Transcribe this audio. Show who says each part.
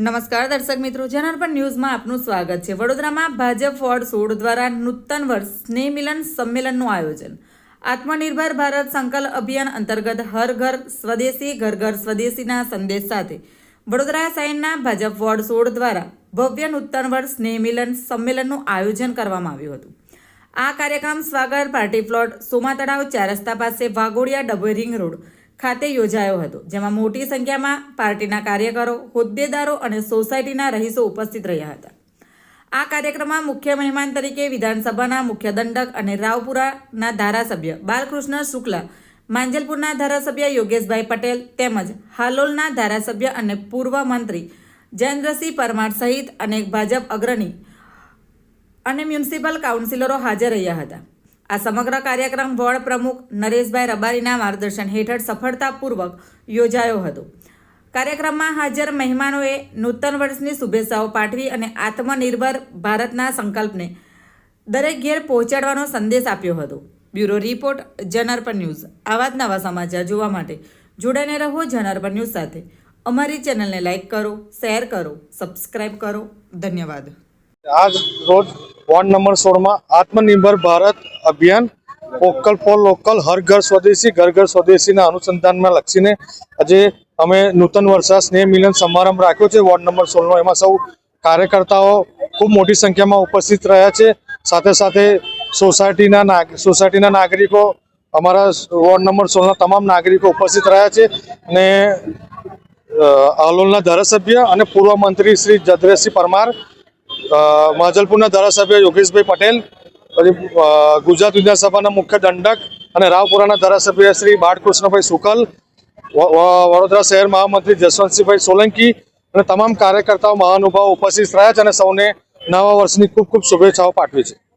Speaker 1: નમસ્કાર દર્શક મિત્રો, જનાર્પણ ન્યૂઝમાં આપનું સ્વાગત છે. વડોદરામાં ભાજપ વોર્ડ સોળ દ્વારા નૂતન વર્ષ સ્નેહ મિલન સંમેલનનું આયોજન. આત્મનિર્ભર ભારત સંકલ્પ અભિયાન અંતર્ગત હર ઘર સ્વદેશી, ઘર ઘર સ્વદેશીના સંદેશ સાથે વડોદરા શહેરના ભાજપ વોર્ડ સોળ દ્વારા ભવ્ય નૂતન વર્ષ સ્નેહ મિલન સંમેલનનું આયોજન કરવામાં આવ્યું હતું. આ કાર્યક્રમ સ્વાગર પાર્ટી પ્લોટ સોમા તળાવ ચાર રસ્તા પાસે વાઘોડિયા ડબોરિંગ રિંગ રોડ ખાતે યોજાયો હતો, જેમાં મોટી સંખ્યામાં પાર્ટીના કાર્યકરો, હોદ્દેદારો અને સોસાયટીના રહીશો ઉપસ્થિત રહ્યા હતા. આ કાર્યક્રમમાં મુખ્ય મહેમાન તરીકે વિધાનસભાના મુખ્ય દંડક અને રાવપુરાના ધારાસભ્ય બાલકૃષ્ણ શુક્લા, માંજલપુરના ધારાસભ્ય યોગેશભાઈ પટેલ તેમજ હાલોલના ધારાસભ્ય અને પૂર્વ મંત્રી જયેન્દ્રસિંહ પરમાર સહિત અનેક ભાજપ અગ્રણી અને મ્યુનિસિપલ કાઉન્સિલરો હાજર રહ્યા હતા. આ સમગ્ર કાર્યક્રમ વોર્ડ પ્રમુખ નરેશભાઈ રબારીના માર્ગદર્શન હેઠળ સફળતાપૂર્વક યોજાયો હતો. કાર્યક્રમમાં હાજર મહેમાનોએ નૂતન વર્ષની શુભેચ્છાઓ પાઠવી અને આત્મનિર્ભર ભારતના સંકલ્પને દરેક ઘેર પહોંચાડવાનો સંદેશ આપ્યો હતો. બ્યુરો રિપોર્ટ જનરપર ન્યૂઝ. આવા જ નવા સમાચાર જોવા માટે જોડાઈને રહો જનરપર ન્યૂઝ સાથે. અમારી ચેનલને લાઇક કરો, શેર કરો, સબસ્ક્રાઇબ કરો. ધન્યવાદ.
Speaker 2: આજ રોજ વોર્ડ નંબર સોળમાં આત્મનિર્ભર ભારત અભિયાન વોકલ ફોર લોકલ, હર ઘર સ્વદેશી, ઘર ઘર સ્વદેશીના અનુસંધાનમાં લક્ષીને આજે અમે નૂતન વર્ષા સ્નેહ મિલન સમારંભ રાખ્યો છે વોર્ડ નંબર સોળનો. એમાં સૌ કાર્યકર્તાઓ ખૂબ મોટી સંખ્યામાં ઉપસ્થિત રહ્યા છે. સાથે સાથે સોસાયટીના સોસાયટીના નાગરિકો, અમારા વોર્ડ નંબર સોળના તમામ નાગરિકો ઉપસ્થિત રહ્યા છે અને હાલોલના ધારાસભ્ય અને પૂર્વ મંત્રી શ્રી જદરેશસિંહ પરમાર માજલપુરના ધારાસભ્ય યોગેશભાઈ પટેલ, પછી ગુજરાત વિધાનસભાના મુખ્ય દંડક અને રાવપુરાના ધારાસભ્ય શ્રી બાળકૃષ્ણભાઈ વ- વડોદરા શહેર મહામંત્રી જસવંતસિંહભાઈ સોલંકી અને તમામ કાર્યકર્તાઓ, મહાનુભાવો ઉપસ્થિત રહ્યા છે અને સૌને નવા વર્ષની ખૂબ ખૂબ શુભેચ્છાઓ પાઠવી છે.